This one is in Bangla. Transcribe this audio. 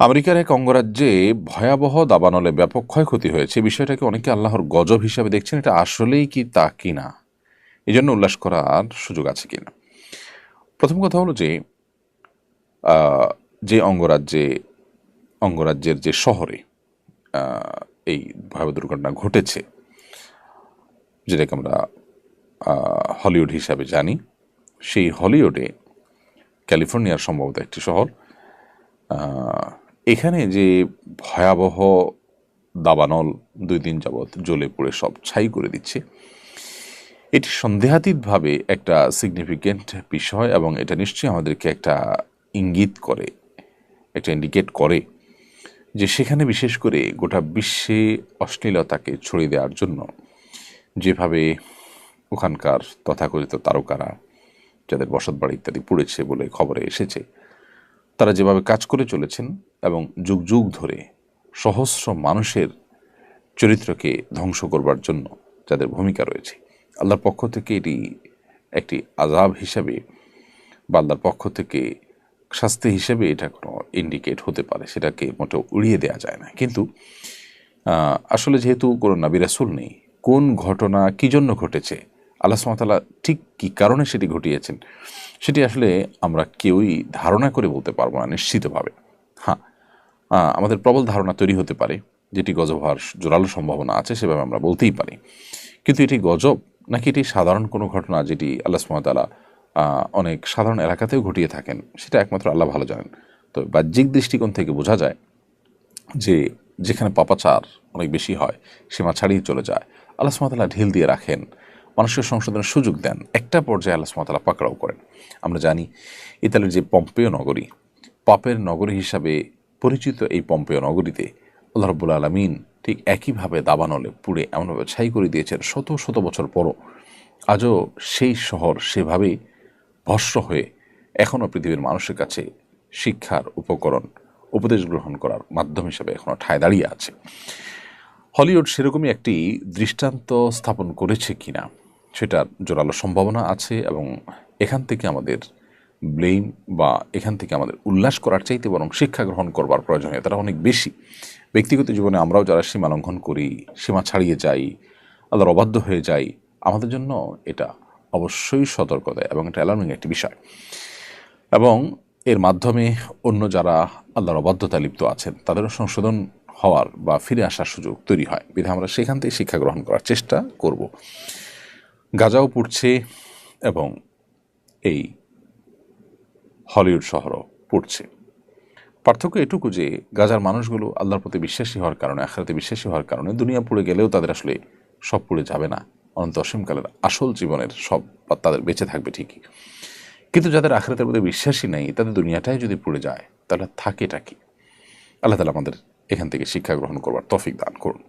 আমেরিকার এক অঙ্গরাজ্যে ভয়াবহ দাবানলে ব্যাপক ক্ষয়ক্ষতি হয়েছে। বিষয়টাকে অনেকে আল্লাহর গজব হিসাবে দেখছেন। এটা আসলেই কি তা কিনা এই জন্য উল্লাস করার সুযোগ আছে কিনা? প্রথম কথা হলো যে যে অঙ্গরাজ্যে, অঙ্গরাজ্যের যে শহরে এই ভয়াবহ দুর্ঘটনা ঘটেছে, যেটাকে আমরা হলিউড হিসাবে জানি, সেই হলিউডে ক্যালিফোর্নিয়ার সম্ভবত একটি শহর এখানে যে ভয়াবহ দাবানল দুই দিন যাবৎ জ্বলে পুড়ে সব ছাই করে দিচ্ছে, এটি সন্দেহাতীতভাবে একটা সিগনিফিকেন্ট বিষয় এবং এটা নিশ্চয়ই আমাদেরকে একটা ইঙ্গিত করে, একটা ইন্ডিকেট করে যে সেখানে বিশেষ করে গোটা বিশ্বে অশ্লীলতাকে ছড়িয়ে দেওয়ার জন্য যেভাবে ওখানকার তথাকথিত তারকারা যাদের বসত বাড়ি ইত্যাদি পুড়েছে বলে খবরে এসেছে তারা যেভাবে কাজ করে চলেছেন এবং যুগ যুগ ধরে সহস্র মানুষের চরিত্রকে ধ্বংস করবার জন্য যাদের ভূমিকা রয়েছে, আল্লাহর পক্ষ থেকে এটি একটি আজাব হিসাবে বা আল্লাহর পক্ষ থেকে শাস্তি হিসেবে এটা কোনো ইন্ডিকেট হতে পারে, সেটাকে মোটেও উড়িয়ে দেওয়া যায় না। কিন্তু আসলে যেহেতু কোনো নাবি রাসুল নেই, কোন ঘটনা কী জন্য ঘটেছে আল্লাহ সুমতাল্লাহ ঠিক কী কারণে সেটি ঘটিয়েছেন, সেটি আসলে আমরা কেউই ধারণা করে বলতে পারব না নিশ্চিতভাবে। হ্যাঁ আমাদের প্রবল ধারণা তৈরি হতে পারে, যেটি গজব হওয়ার জোরালো সম্ভাবনা আছে, সেভাবে আমরা বলতেই পারি। কিন্তু এটি গজব নাকি এটি সাধারণ কোনো ঘটনা যেটি আল্লাহ সুমতাল্লাহ অনেক সাধারণ এলাকাতেও ঘটিয়ে থাকেন, সেটা একমাত্র আল্লাহ ভালো জানেন। তো বাহ্যিক দৃষ্টিকোণ থেকে বোঝা যায় যে যেখানে পাপাচার অনেক বেশি হয়, সীমা ছাড়িয়ে চলে যায়, আল্লাহ সুমাতাল্লাহ ঢিল দিয়ে রাখেন মানুষের সংশোধনের সুযোগ দেন। একটা পর্যায়ে আল্লাহ সুমাতাল্লাহ পাকড়াও করেন। আমরা জানি ইতালির যে পম্পেয় নগরী, পাপের নগরী হিসাবে পরিচিত এই পম্পেয় নগরীতে আল্লাহ রব্বুল আলমিন ঠিক একইভাবে দাবানলে পুড়ে এমনভাবে ছাই করে দিয়েছেন শত শত বছর পরও। আজও সেই শহর সেভাবেই ভস্ম হয়ে এখনও পৃথিবীর মানুষের কাছে শিক্ষার উপকরণ, উপদেশ গ্রহণ করার মাধ্যম হিসেবে এখনও ঠায় দাঁড়িয়ে আছে। হলিউড সেরকমই একটি দৃষ্টান্ত স্থাপন করেছে কিনা? সেটার জোরালো সম্ভাবনা আছে এবং এখান থেকে আমাদের ব্লেম বা এখান থেকে আমাদের উল্লাস করার চাইতে বরং শিক্ষা গ্রহণ করবার প্রয়োজনীয়তাটা অনেক বেশি। ব্যক্তিগত জীবনে আমরাও যারা সীমা লঙ্ঘন করি, সীমা ছাড়িয়ে যাই, আল্লাহর অবাধ্য হয়ে যাই, আমাদের জন্য এটা অবশ্যই সতর্ক দেয় এবং এটা অ্যালার্মিং একটি বিষয়। এবং এর মাধ্যমে অন্য যারা আল্লাহর অবাধ্যতা লিপ্ত আছেন, তাদেরও সংশোধন হওয়ার বা ফিরে আসার সুযোগ তৈরি হয়। বিধা আমরা সেখান থেকে শিক্ষা গ্রহণ করার চেষ্টা করব। গাজাও পড়ছে এবং এই হলিউড শহরও পড়ছে। পার্থক্য এটুকু যে, গাজার মানুষগুলো আল্লাহর প্রতি বিশ্বাসী হওয়ার কারণে, আখরাতে বিশ্বাসী হওয়ার কারণে দুনিয়া পুড়ে গেলেও তাদের আসলে সব পুড়ে যাবে না। অনন্ত অসীমকালের আসল জীবনের সব তাদের বেঁচে থাকবে ঠিকই। কিন্তু যাদের আখরাতের প্রতি বিশ্বাসী নেই, তাদের দুনিয়াটাই যদি পুড়ে যায়, তাহলে থাকেটা কি? আল্লাহ তালা আমাদের এখান থেকে শিক্ষা গ্রহণ করবার তফিক দান করুন।